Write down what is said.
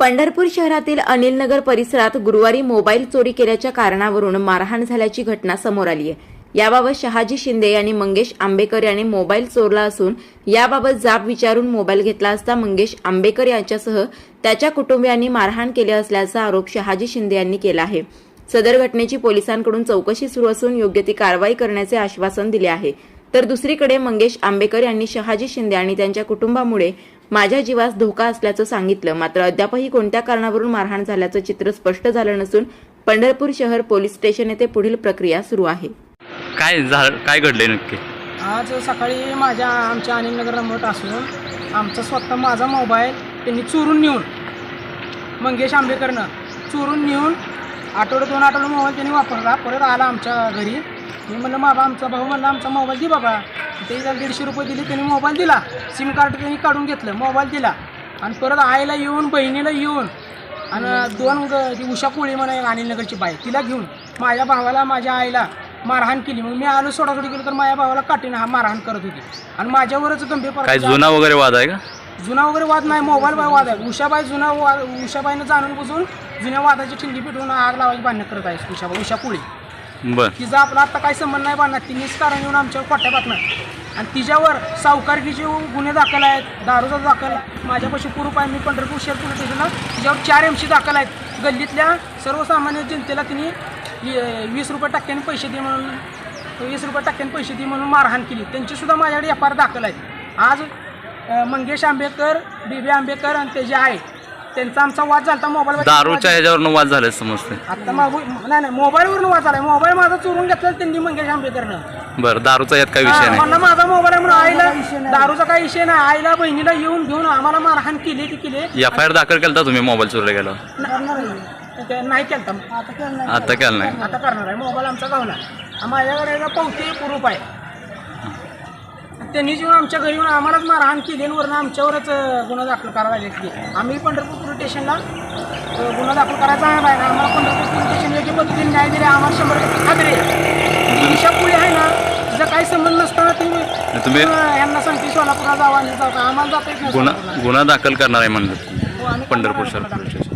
पंढरपूर शहरातील अनिल नगर परिसरात गुरुवारी मोबाईल चोरी केल्याच्या कारणावरून मारहाण झाल्याची घटना समोर आली आहे. याबाबत शहाजी शिंदे यांनी मंगेश आंबेकर यांनी मोबाईल चोरला असून याबाबत जाब विचारून मोबाईल घेतला असता मंगेश आंबेकर यांच्यासह त्याच्या कुटुंबियांनी मारहाण केली असल्याचा आरोप शहाजी शिंदे यांनी केला आहे. सदर घटनेची पोलिसांकडून चौकशी सुरू असून योग्य ती कारवाई करण्याचे आश्वासन दिले आहे. तर दुसरीकडे मंगेश आंबेकर यांनी शहाजी शिंदे आणि त्यांच्या कुटुंबामुळे माझ्या जीवास धोका असल्याचं सांगितलं. मात्र अद्यापही कोणत्या कारणावरून मारहाण झाल्याचं चित्र स्पष्ट झालं नसून पंढरपूर शहर पोलीस स्टेशन येथे पुढील प्रक्रिया सुरू आहे. काय झालं? काय घडलंय नक्की? आज सकाळी माझ्या आमच्या अनिलनगर नंबर असून आमचा स्वतः माझा मोबाईल त्यांनी चोरून नेऊन मंगेश आंबेकरनं चोरून नेऊन आठवडे दोन आठवडे मोबाईल त्यांनी वापरला. परत आला आमच्या घरी. मी म्हणलं बाबा आमचा भाऊ म्हणला आमचा मोबाईल दे बाबा. ते जर दीडशे रुपये दिले त्यांनी मोबाईल दिला. सिम कार्ड त्यांनी काढून घेतलं मोबाईल दिला. आणि परत आईला येऊन बहिणीला येऊन आणि दोन ती उषा कोळी म्हणा अनिलनगरची बाई तिला घेऊन माझ्या भावाला माझ्या आईला मारहाण केली. मग मी आलो सोडासोडी केलं तर माझ्या भावाला काठीनं हा मारहाण करत होती. आणि माझ्यावरच गंभीर जुना वगैरे वाद आहे का? जुना वगैरे वाद नाही मोबाईल बाय वाद आहे. उषाबाई जुना वाद उषाबाईनं जाणून बुजून जुन्या वादाची ठिंगी पिटवून आग लावायची बांधणं करत आहे उषाबाई उषा कुळी. बर. तिचा आपला आता काही संबंध नाही बांधणार तिनेच कारण येऊन आमच्यावर खोट्या बातम्या आणि तिच्यावर सावकारकीचे गुन्हे दाखल आहेत दारूचा दाखल माझ्यापाशी कुरूप आहे मी पंढरपूर शहर पोलीस स्टेशनला तिच्यावर चार एमशी दाखल आहेत. गल्लीतल्या सर्वसामान्य जनतेला तिने वीस रुपये टक्क्याने पैसे दे म्हणून वीस रुपये टक्क्याने पैसे दे म्हणून मारहाण केली. त्यांचीसुद्धा माझ्याकडे एफ आर दाखल आहेत. आज मंगेश मंगेश आंबेकर बीबी आंबेकर आणि त्याचे आहे त्यांचा आमचा वाद झाला मोबाईल दारूच्या ह्याच्यावरनं वाद झाले समजते. आता मागू नाही नाही मोबाईलवरून वाद आलाय मोबाईल माझा चोरून घेतला त्यांनी मंगेश आंबेकरनं बरं दारूचा यात काय विषय हा, नाही? म्हणलं माझा मोबाईल आहे म्हणून आईला दारूचा काही विषय नाही. आईला बहिणीला येऊन घेऊन आम्हाला मारहाण केली ती केली. एफ आय आर दाखल केला तुम्ही मोबाईल चोरीला गेला ते नाही केलं आता केलं नाही. आता केलं नाही. आता करणार आहे. मोबाईल आमचा गावला. माझ्याकडे एक पावती प्रूफ आहे. त्यांनी येऊन आमच्या घरी येऊन आम्हालाच मारहाण केली आणि वरनं आमच्यावरच गुन्हा दाखल करायला लागले आम्ही पंढरपूर पोलीस स्टेशनला गुन्हा दाखल करायचा आहे ना आम्हाला पंढरपूर पोलीस स्टेशन योग्य पद्धतीने न्याय दिले आम्हाला शंभर टक्के खात्री दिशा पुढे आहे ना तिचा काही संबंध नसताना तुम्ही तुम्ही अं, यांना सांगते सोलापूरला जावा आणि जाऊ का आम्हाला जाता येत नाही गुन्हा. गुन्हा दाखल करणार आहे म्हणलं हो, आम्ही पंढरपूर आहे पोलीस स्टेशन